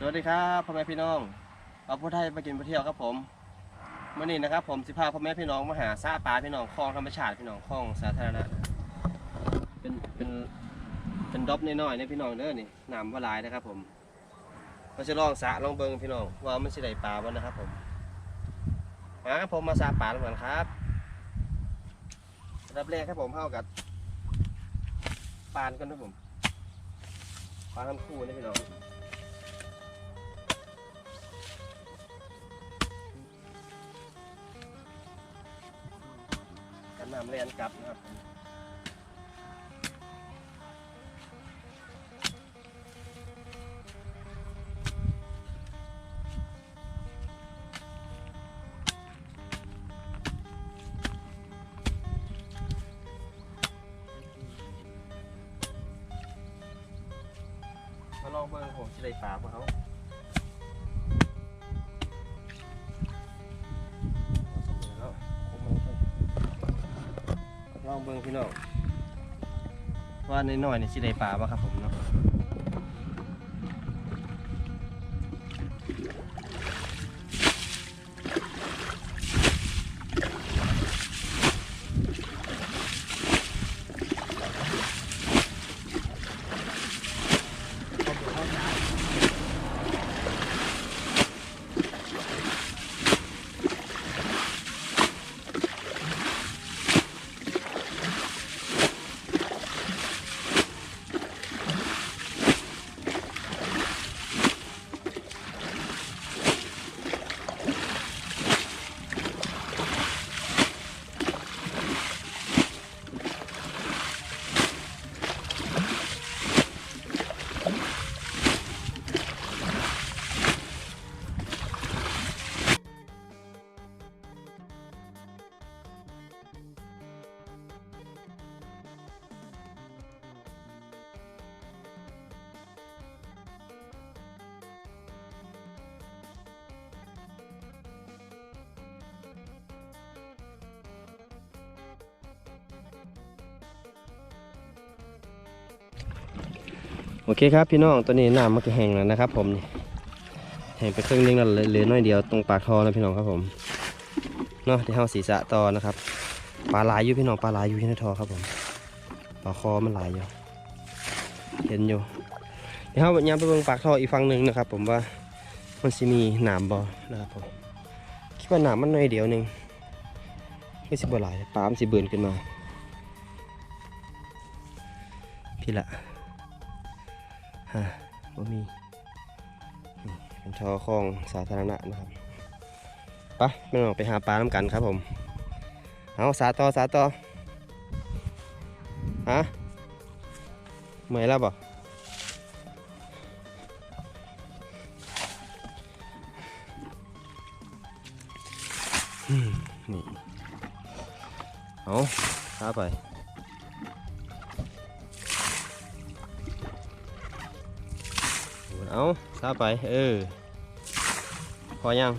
สวัสดีครับพ่อแม่พี่น้องเอาผู้ไทยไปกินไปเที่ยวครับผมเมื่อนี้นะครับ ผมสิพาพ่อแม่พี่น้องมาหาซาปลาพี่น้องคลองธรรมชาติพี่น้องคลองสาธารณะเป็นเป็นเป็นดอบน้อยๆนะพี่น้องเด้อนี่น้ำว่าลายนะครับ ผมเราจะลองสะลองเบิงพี่น้องว่ามันสิได้ปลาบ่นะครับ ผมมาครับผมมาสระปลาแล้วกันครับอับแรกครับผมเข้ากับปานกันครับผมปลาทั้งคู่นะพี่น้อง น้ำเรียนกลับนะครับมาลองเบิ่งผมสิได้ปลาบ่เขา ลองเบิ่งพี่น้องว่าน้อยๆนี่สิได้ปลาบ่ครับผมเนาะ เคครับพี่น้องตัวนี้น้ำมันก็แห้งแล้วนะครับ ผมนี่แห้งไปครึ่งนึงแล้วเหลือน้อยเดียวตรงปากท่อนะพี่น้องครับผมเนาะที่เฮาศีรษะต่อนะครับปลาหลายอยู่พี่น้องปลาหลายอยู่ที่ในท่อครับผมปลาคอมันหลายอยู่เห็นอยู่เดี๋ยวเฮาย้ำไปเบิ่งปากท่ออีกฝั่งหนึ่งนะครับ ผมว่ามันสิมีหนามบ่นะครับผมคิดว่าหนามมันน้อยเดียวหนึ่งไม่สิบ่หลายปลามสิเบิ่นขึ้นมาพี่ละ ฮะบ่มีนี่เป็นท่อคลองสาธารณะนะครับไปไม่ต้องไปหาปลาน้ำกันครับผม เอาสาต่อสาต่อฮะเมื่อยแล้วบ่นี่ เอาสาไป เอาซาไป เออ พอยัง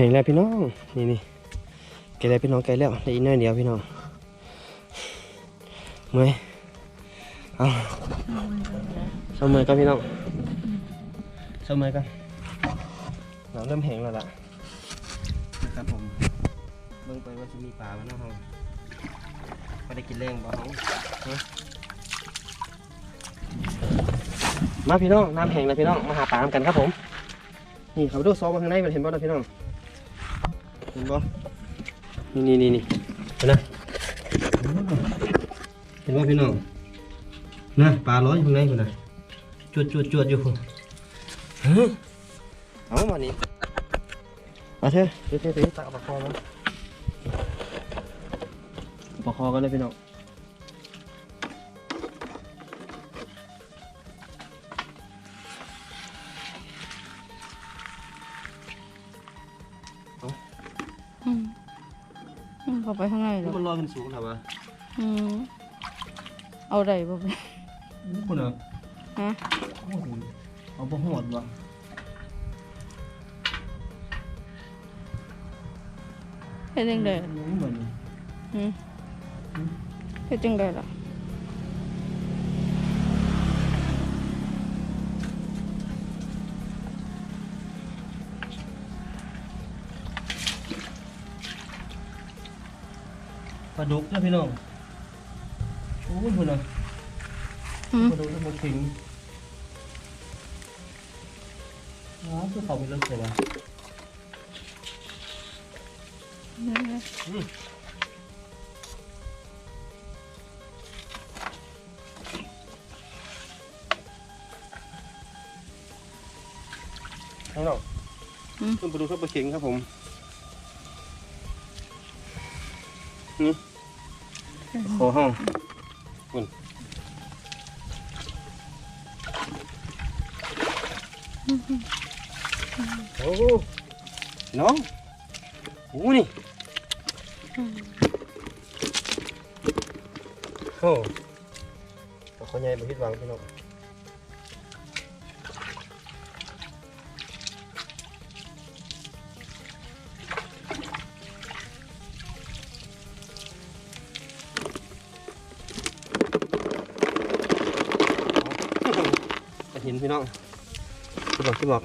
ห้งแล้วพี่น้องนี่นี่ไกลแล้วพี่น้องไกลแล้วได้อีกหน้อยเดียวพี่น้องเมื่อยเอาเสมอกันพี่น้องเสมอกันเราเริ่มแห้งแล้วล่ะนะครับผมเบิ่งไปว่าจะมีปลาบ้างนะฮะไม่ได้กินแรงบ่เขามาพี่น้องน้ำแห้งแล้วพี่น้องมาหาปลาน้ำกันครับผมนี่เขาดูซองมาข้างในมันเห็นบ่นะพี่น้อง เห็นบ่นี่นี่นี่นี่เห็นนะเห็นห็นว่าพี่น้องนะปลาร้อยอยู่ข้างในคุณนะจวดจวดจวดอยู่คุณฮะเอามานี่มาเถอะเดี๋ยวเดี๋ยวเดี๋ยวตักเอาปลาคอมาเอาปลาคอกันเลยพี่น้อง ไปข้างในหรนี่อกมันลอยขึ้นสูงนะวะอืมเอาได้บ่ไปนี่คุณเหรอฮะโอ้โหเอาปลาหอดวะเฮ็ดจังได๋นี่เหมือนอืมเฮ็ดจังได๋ล่ะ ลาดุกนะพี่น้องโอ้ยคุณเหรออืมปลาดุกทั้งหมดถึงว้าวคือเขาเป็นเรื่องเลยวะข้างนอกอืมขึ้นไปดูครับปลาเข็งครับผมนี่ค อห้องคุณโอ้โหน้องโอ้นี่โอ้ตัวเขาใหญ่มาพิดหวังพี่น้อง เห็นพี่น้องที่บอกที่บอก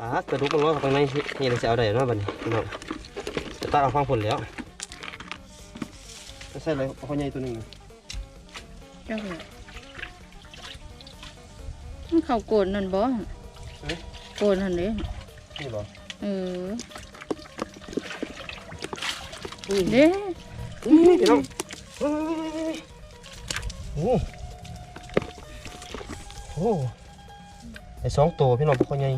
อ่ากระดูกมันร้อนเข้าไปในนี่เราจะเอาได้เนาะบัดนี้พี่น้องจะตักเอาฟังผลแล้วจะใส่อะไรเอาข้อใหญ่ตัวหนึ่งเจ้าเลยมันเข้าโกนนั่นบ่โกนหั่นเด้นี่บอกเออนี่เด้นี่พี่น้องเฮ้ย โอ้โหไอ้สองตัวพี่น้องปลาข้อใหญ่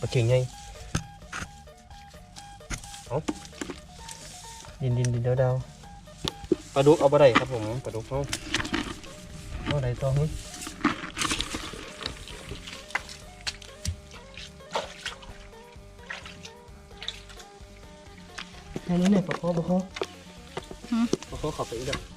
ปลาเข่งใหญ่เอาดินดินดินเดาเดาปลาดุกเอาไปได้ครับผมปลาดุกเขาเอาได้ต่อหึแค่นี้เนี่ยปลาคอปลาคอปลาคอขับไปอีกแล้ว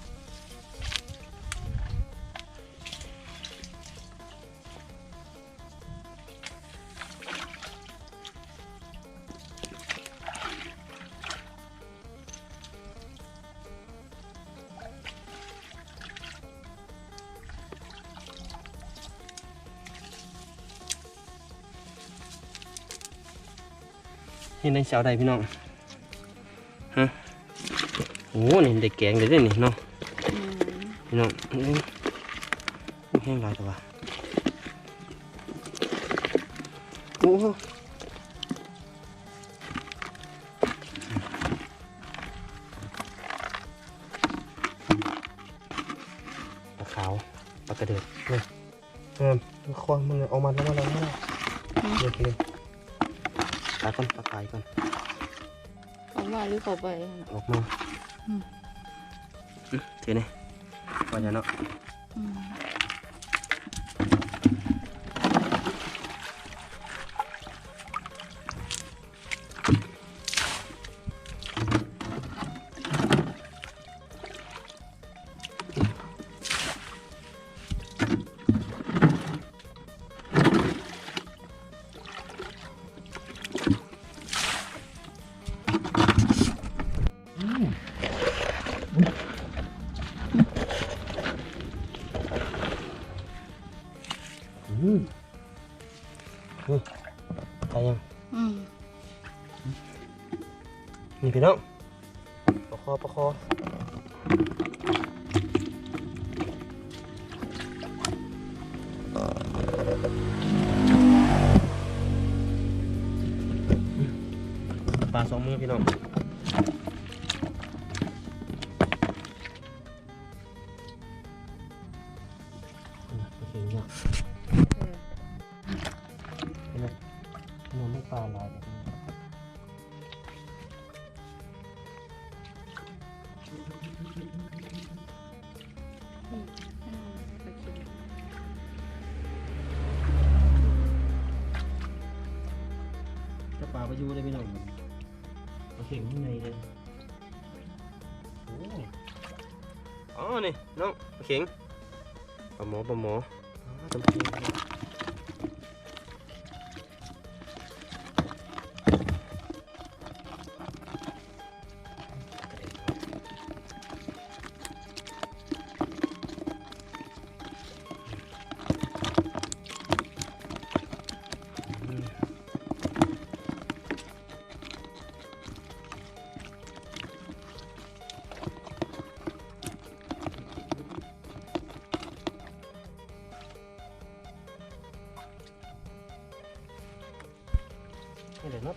เห็นในเสาใดพี่น้องฮะโอ้นี่เด็กแกงเลยเด้อนี่เนาะอืมพี่น้องอื้อแห้งหลายตัวโอ้โหปลาขาวปลากระเดือกนี่เออคอมันเอามันแล้วมาแล้วมาแล้วเดี๋ยวกินเลย ตายก่อนปลาขายก่อนเอามาหรือเข้าไปหั่นน่ะออกมาอืมอืมถือนี่ว่าจะเนาะ ปลาสองมือพี่น้องไม่ปลาลาย อาเข่งข้างในเลยโอ้อ๋อ นี่ น้องเอาเข่งปลาหมอปลาหมออ๋อจำเป็นนี่เลย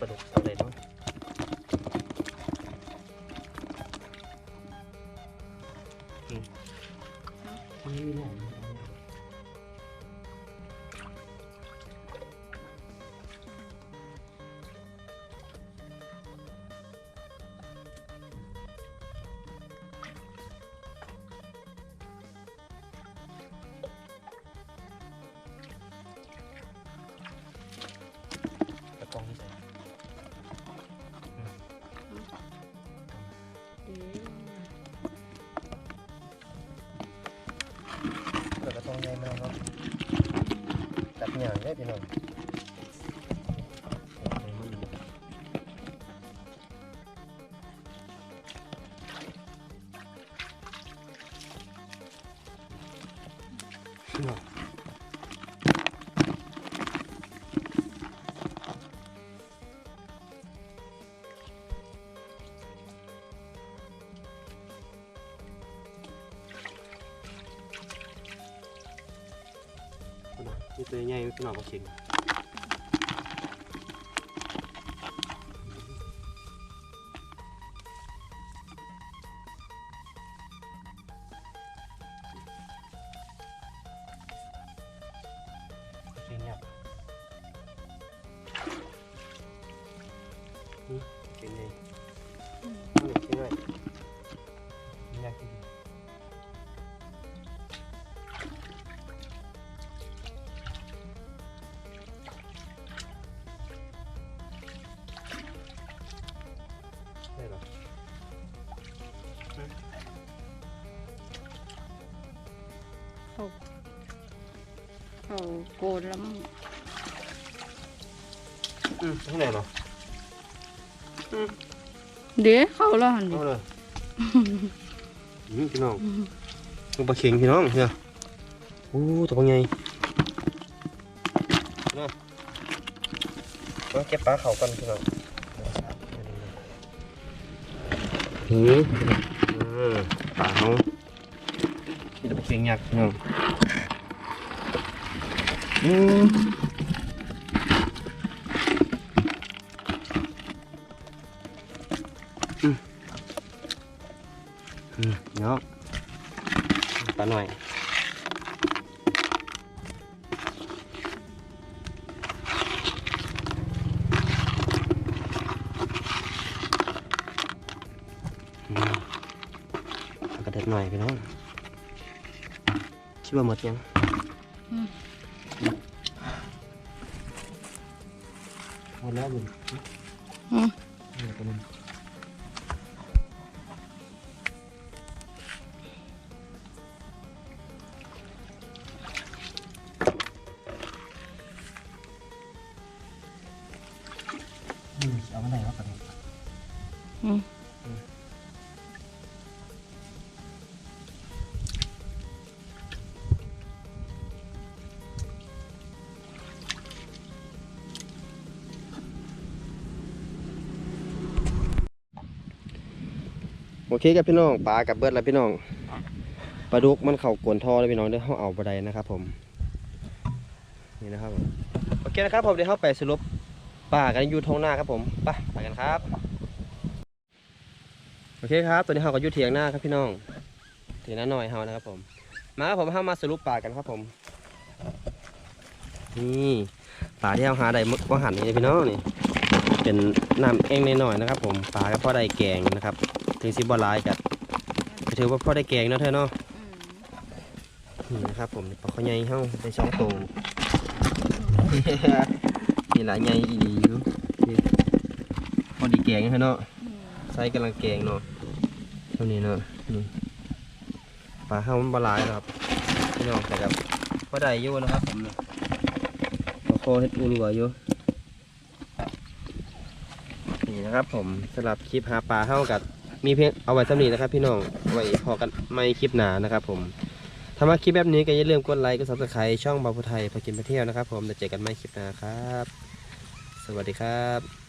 ปลาดุก ได้พี่น้องนี่ตัวใหญ่พี่น้อง ก็เข่งเเขาเขาโกนแล้วมั้งอืมที่ไหนหรอเดี๋ยวเขาแล้วหันดิเอาเลยอืมพี่น้องลูกปลาเข็งพี่น้องเนี่ยโอ้ตัวเป็นไงนะมาเก็บปลาเขากันพี่น้องหืมอืมปลาเขา ที่ตัวปลาเข็งยักษ์พี่น้ องอืมอืม โอเคครับพี่น้องปลากับเบิดแล้วพี่น้องปลาดุกมันเข่ากวนท่อแล้วพี่น้องเดี๋ยวเขาเอาไปได้นะครับ ผม นี่นะครับผมโอเคนะครับผมเดี๋ยวเขาไปสรุปปลากันอยู่ท้องหน้าครับผมไปไปกันครับ โอเคครับ ตัวนี้เขาก็อยู่เถียงหน้าครับพี่น้องเถียงหน้าหน่อยเขานะครับ ผม มาครับผมเข้ามาสรุปปลากันครับผมนี่ปลาที่เราหาได้มื้อว่าหันนี่พี่น้องนี่เป็นน้ำเองหน่อยๆนะครับ ผมปลาก็พอได้แกงนะครับ ถึงสิบ่หลายกัก็ถือว่าพอได้แกงเนาะเธอเนาะนี่นะครับผมปลาข้อใหญ่เฮาได้สองตัวนี่หลายใหญ่อีหลีอยู่พอดีแกงเนาะเนาะอืมใส่กำลังแกงเนาะเท่านี้เนาะนี่ปลาเฮามันบหลายนะครับพี่น้องแต่กับพอได้อยู่นะครับผมเนี่ยปลาคอเฮ็ดอุ่นกว่าอยู่นี่นะครับผมสำหรับคลิปหาปลาเฮากับ มีเพียงเอาไว้สำนีนะครับ พี่น้องไว้พอกันไม่คลิปหนานะครับผมถ้ามาคลิปแบบนี้ก็อย่าลืมกดไลค์กดซับสไครต์ช่องบาพูไทยพากินไปเที่ยวนะครับ ผมเดี๋ยวเจอกันใหม่คลิปหน้าครับ สวัสดีครับ